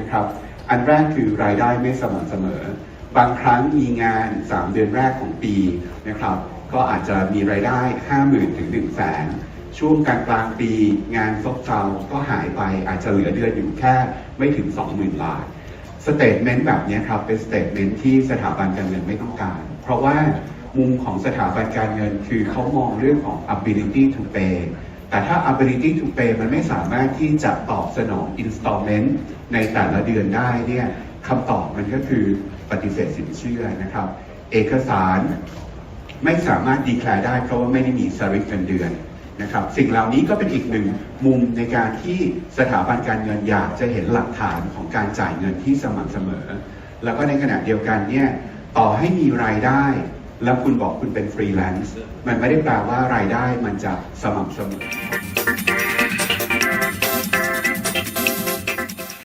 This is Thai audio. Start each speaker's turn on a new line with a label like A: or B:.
A: นะครับ อันแรกคือรายได้ไม่สม่ำเสมอ บางครั้งมีงาน 3 เดือนแรกของปีนะครับ ก็อาจจะมีรายได้ 50,000ถึง1 0 0 0 0แสนช่วงกลางกลางปีงานซบเซาก็หายไปอาจจะเหลือเดือนอยู่แค่ไม่ถึง 20,000 บาทสเตทเมนต์แบบนี้ครับเป็นสเตทเมนต์ที่สถาบันการเงินไม่ต้องการ เพราะว่ามุมของสถาบันการเงินคือเขามองเรื่องของ ability to pay แต่ถ้า ability to pay มันไม่สามารถที่จะตอบสนอง installment ในแต่ละเดือนได้เนี่ยคำตอบมันก็คือปฏิเสธสินเชื่อนะครับ เอกสารไม่สามารถดีแคลร์ได้เพราะว่าไม่ได้มีสลิปเงินเดือนนะครับสิ่งเหล่านี้ก็เป็นอีกหนึ่งมุมในการที่สถาบันการเงินอยากจะเห็นหลักฐานของการจ่ายเงินที่สม่ำเสมอ แล้วก็ในขณะเดียวกันเนี่ยต่อให้มีรายได้ แล้วคุณบอกคุณเป็นฟรีแลนซ์มันไม่ได้แปลว่ารายได้มันจะสม่ำเสมอ